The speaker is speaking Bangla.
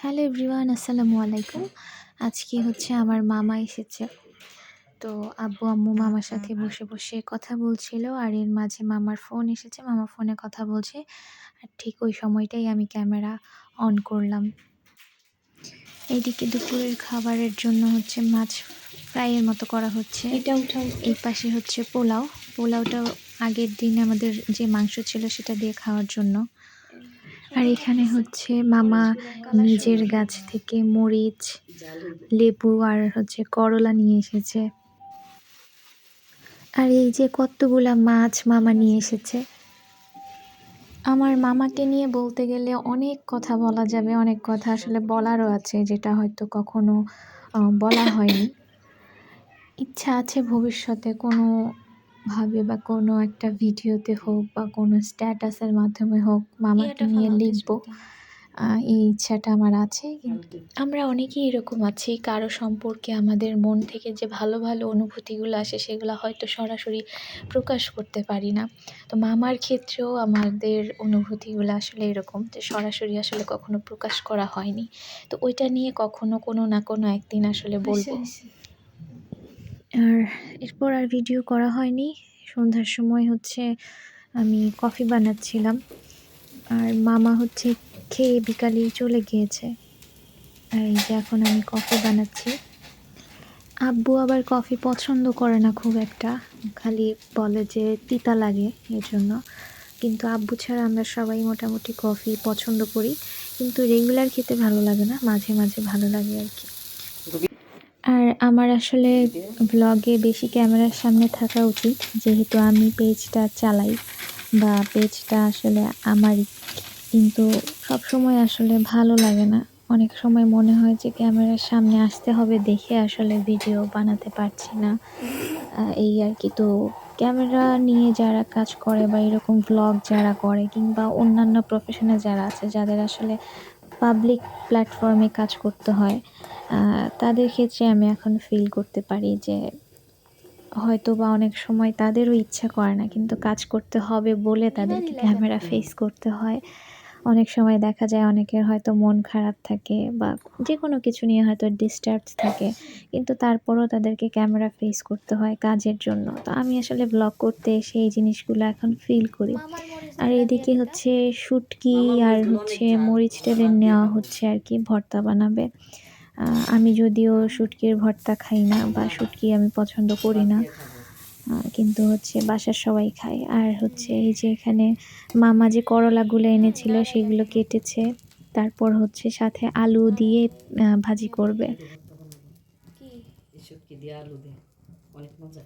হ্যালো এভরিওয়ান আসসালামু আলাইকুম। আজকে হচ্ছে আমার মামা এসেছে। তো আব্বু আম্মু মামার সাথে বসে বসে কথা বলছিল আর এর মাঝে মামার ফোন এসেছে। মামা ফোনে কথা বলছে আর ঠিক ওই সময়টাই আমি ক্যামেরা অন করলাম। এইদিকে দুপুরের খাবারের জন্য হচ্ছে মাছ ফ্রাইয়ের মতো করা হচ্ছে। এটা উঠাও। এই পাশে হচ্ছে পোলাও। পোলাওটা আগের দিন আমাদের যে মাংস ছিল সেটা দিয়ে খাওয়ার জন্য। আর এখানে হচ্ছে মামা নিজের গাছ থেকে মরিচ, লেবু আর হচ্ছে করলা নিয়ে এসেছে। আর এই যে কতগুলা মাছ মামা নিয়ে এসেছে। আমার মামাকে নিয়ে বলতে গেলে অনেক কথা বলা যাবে, অনেক কথা আসলে বলারও আছে, যেটা হয়তো কখনো বলা হয়নি। ইচ্ছা আছে ভবিষ্যতে কোনো ভাবে বা কোনো একটা ভিডিওতে হোক বা কোনো স্ট্যাটাসের মাধ্যমে হোক মামাকে নিয়ে লিখব। এই ইচ্ছাটা আমার আছে। আমরা অনেকেই এরকম আছি কারও সম্পর্কে আমাদের মন থেকে যে ভালো ভালো অনুভূতিগুলো আসে সেগুলো হয়তো সরাসরি প্রকাশ করতে পারি না। তো মামার ক্ষেত্রেও আমাদের অনুভূতিগুলো আসলে এরকম যে সরাসরি আসলে কখনো প্রকাশ করা হয়নি। তো ওইটা নিয়ে কখনো কোনো না কোনো একদিন আসলে বলব। আর এরপর আর ভিডিও করা হয়নি। সন্ধ্যার সময় হচ্ছে আমি কফি বানাচ্ছিলাম। আর মামা হচ্ছে খেয়ে বিকালেই চলে গিয়েছে। আর এই যে এখন আমি কফি বানাচ্ছি। আব্বু আবার কফি পছন্দ করে না খুব একটা। খালি বলে যে তিতা লাগে এর জন্য কিন্তু আব্বু ছাড়া আমরা সবাই মোটামুটি কফি পছন্দ করি। কিন্তু রেগুলার খেতে ভালো লাগে না, মাঝে মাঝে ভালো লাগে আর কি। আমার আসলে ব্লগে বেশি ক্যামেরার সামনে থাকা উচিত। যেহেতু আমি পেজটা চালাই বা পেজটা আসলে আমারই। কিন্তু সব সময় আসলে ভালো লাগে না। অনেক সময় মনে হয় যে ক্যামেরার সামনে আসতে হবে দেখে আসলে ভিডিও বানাতে পারছি না। এই আর কি। তো ক্যামেরা নিয়ে যারা কাজ করে বা এরকম ব্লগ যারা করে কিংবা অন্যান্য প্রফেশনে যারা আছে, যাদের আসলে পাবলিক প্ল্যাটফর্মে কাজ করতে হয় তাদের ক্ষেত্রে আমি এখন ফিল করতে পারি যে হয়তো বা অনেক সময় তাদেরও ইচ্ছা করে না কিন্তু কাজ করতে হবে বলে তাদেরকে ক্যামেরা ফেস করতে হয়। অনেক সময় দেখা যায় অনেকের হয়তো মন খারাপ থাকে বা যে কোনো কিছু নিয়ে হয়তো ডিস্টার্ব থাকে। কিন্তু তারপরেও তাদেরকে ক্যামেরা ফেস করতে হয় কাজের জন্য। তো আমি আসলে ব্লগ করতে এসে এই জিনিসগুলো এখন ফিল করি। আর এদিকে হচ্ছে শুটকি আর হচ্ছে মরিচ টেলে নেওয়া হচ্ছে আর কি, ভর্তা বানাবে। আমি যদিও শুটকির ভর্তা খাই না বা শুটকি আমি পছন্দ করি না। কিন্তু হচ্ছে বাসার সবাই খায়। আর হচ্ছে এই যে এখানে মামা যে করলাগুলো এনেছিল, সেগুলো কেটেছে। তারপর হচ্ছে সাথে আলু দিয়ে ভাজি করবে। কি? আলু দিয়ে? অনেক মজা।